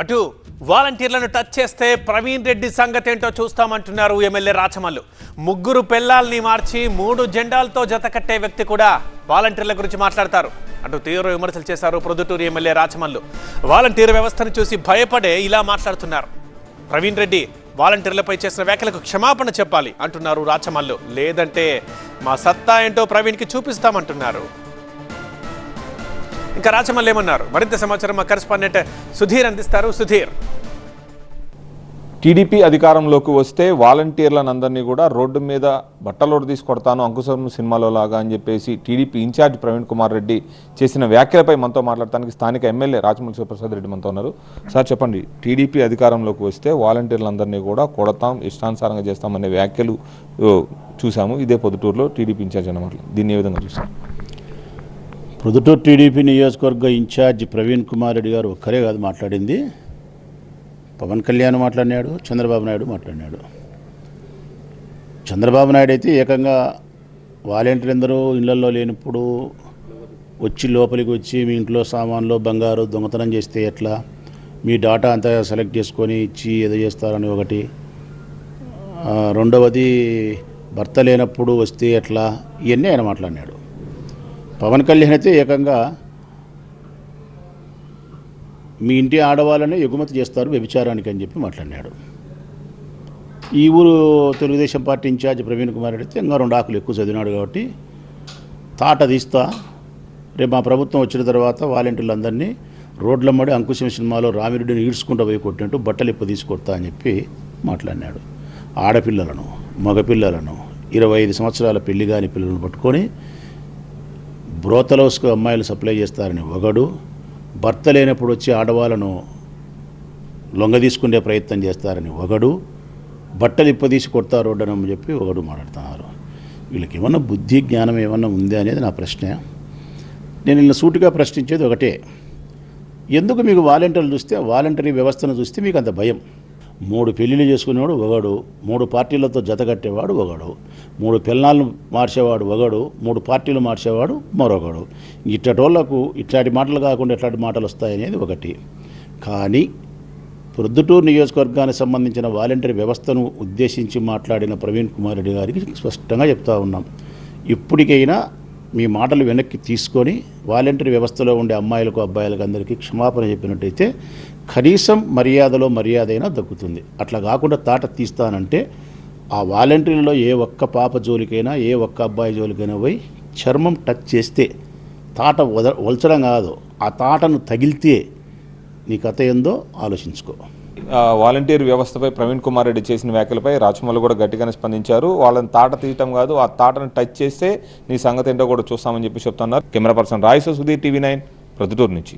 అటు వాలంటీర్లను టచ్ చేస్తే ప్రవీణ్ రెడ్డి సంగతి ఏంటో చూస్తామంటున్నారు ఎమ్మెల్యే రాచమల్లు. ముగ్గురు పెళ్ళాల్ని మార్చి మూడు జెండాలతో జతకట్టే వ్యక్తి కూడా వాలంటీర్ల గురించి మాట్లాడతారు. అటు తీవ్ర విమర్శలు చేశారు ప్రొద్దుటూరు ఎమ్మెల్యే రాచమల్లు. వాలంటీర్ వ్యవస్థను చూసి భయపడే ఇలా మాట్లాడుతున్నారు. ప్రవీణ్ రెడ్డి వాలంటీర్లపై చేసిన వ్యాఖ్యలకు క్షమాపణ చెప్పాలి అంటున్నారు రాచమల్లు. లేదంటే మా సత్తా ఏంటో ప్రవీణ్కి చూపిస్తామంటున్నారు. ఇంకా రాచమల్లి ఏమన్నారు? మరింత సమాచారం మా కరెస్పాండెంట్ సుధీర్ అందిస్తారు. సుధీర్. టీడీపీ అధికారంలోకి వస్తే వాలంటీర్లనందరినీ కూడా రోడ్డు మీద బట్టలోడు తీసి కొడతాను అంకుశం సినిమాలో లాగా అని చెప్పేసి టీడీపీ ఇన్ఛార్జ్ ప్రవీణ్ కుమార్ రెడ్డి చేసిన వ్యాఖ్యలపై మనతో మాట్లాడటానికి స్థానిక ఎమ్మెల్యే రాజమౌళి శివప్రసాద్ రెడ్డి మనతో ఉన్నారు. సార్ చెప్పండి. టీడీపీ అధికారంలోకి వస్తే వాలంటీర్లందరినీ కూడా కొడతాం ఇష్టానుసారంగా చేస్తామనే వ్యాఖ్యలు చూసాము. ఇదే పొద్దుటూరులో టీడీపీ ఇన్ఛార్జ్ అన్నమాట దీన్ని ఏ విధంగా చూస్తాం ప్రొద్దుటూరు టీడీపీ నియోజకవర్గ ఇన్ఛార్జ్ ప్రవీణ్ కుమార్ రెడ్డి గారు ఒక్కరే కాదు మాట్లాడింది. పవన్ కళ్యాణ్ మాట్లాడినాడు చంద్రబాబు నాయుడు మాట్లాడినాడు. చంద్రబాబు నాయుడు అయితే ఏకంగా వాలంటీర్ అందరూ ఇళ్ళలో లేనప్పుడు వచ్చి లోపలికి వచ్చి మీ ఇంట్లో సామాన్లు బంగారు దొంగతనం చేస్తే ఎట్లా? మీ డాటా అంతా సెలెక్ట్ చేసుకొని ఇచ్చి ఏదో చేస్తారని ఒకటి. రెండవది భర్త లేనప్పుడు వస్తే ఎట్లా? ఇవన్నీ ఆయన మాట్లాడినాడు. పవన్ కళ్యాణ్ అయితే ఏకంగా మీ ఇంటి ఆడవాళ్ళనే ఎగుమతి చేస్తారు వ్యభిచారానికి అని చెప్పి మాట్లాడినాడు. ఈ ఊరు Telugu Desam party in charge Praveen Kumar Reddy ఇంకా రెండు ఆకులు ఎక్కువ చదివినాడు కాబట్టి తాట తీస్తా. రేపు మా ప్రభుత్వం వచ్చిన తర్వాత వాలంటీర్లందరినీ రోడ్లమ్మడి అంకుశం సినిమాలో రామిరెడ్డిని ఈడ్చుకుంటూ పోయి కొట్టినట్టు బట్టలు ఇప్పు తీసుకొడతా అని చెప్పి మాట్లాడినాడు. ఆడపిల్లలను మగపిల్లలను ఇరవై ఐదు సంవత్సరాల పెళ్ళి కాని పిల్లలను పట్టుకొని బ్రోతలోస్కు అమ్మాయిలు సప్లై చేస్తారని ఒకడు భర్త లేనప్పుడు వచ్చి ఆడవాళ్ళను లొంగదీసుకునే ప్రయత్నం చేస్తారని ఒకడు బట్టలు ఇప్పదీసి కొడతారు అని చెప్పి ఒకడు మాట్లాడుతున్నారు. వీళ్ళకి ఏమన్నా బుద్ధి జ్ఞానం ఏమన్నా ఉందా అనేది నా ప్రశ్న. నేను ఇలా సూటిగా ప్రశ్నించేది ఒకటే. ఎందుకు మీకు వాలంటీర్లు చూస్తే వాలంటరీ వ్యవస్థను చూస్తే మీకు అంత భయం? మూడు పెళ్ళిళ్ళు చేసుకునేవాడు ఒకడు మూడు పార్టీలతో జతకట్టేవాడు ఒకడు మూడు పిల్లలను మార్చేవాడు ఒకడు మూడు పార్టీలు మార్చేవాడు మరొకడు. ఇట్టటోళ్ళకు ఇట్లాంటి మాటలు కాకుండా ఇట్లాంటి మాటలు వస్తాయనేది ఒకటి. కానీ ప్రొద్దుటూరు నియోజకవర్గానికి సంబంధించిన వాలంటరీ వ్యవస్థను ఉద్దేశించి మాట్లాడిన ప్రవీణ్ కుమార్ రెడ్డి గారికి స్పష్టంగా చెప్తా ఉన్నాం. ఇప్పటికైనా మీ మాటలు వెనక్కి తీసుకొని వాలంటరీ వ్యవస్థలో ఉండే అమ్మాయిలకు అబ్బాయిలకు అందరికీ క్షమాపణ చెప్పినట్టయితే కనీసం మర్యాదలో మర్యాద అయినా దక్కుతుంది. అట్లా కాకుండా తాట తీస్తానంటే ఆ వాలంటీర్లో ఏ ఒక్క పాప జోలికైనా ఏ ఒక్క అబ్బాయి జోలికైనా పోయి చర్మం టచ్ చేస్తే తాట వద వలచడం కాదు. ఆ తాటను తగిలితే నీ కథ ఏందో ఆలోచించుకో. వాలంటీర్ వ్యవస్థపై ప్రవీణ్ కుమార్ రెడ్డి చేసిన వ్యాఖ్యలపై రాచమల్లు కూడా గట్టిగానే స్పందించారు. వాళ్ళని తాట తీయటం కాదు ఆ తాటను టచ్ చేస్తే నీ సంగతి ఏంటో కూడా చూస్తామని చెప్పి చెప్తున్నారు. Camera person Rayasa Sudheer TV nine Proddatur నుంచి.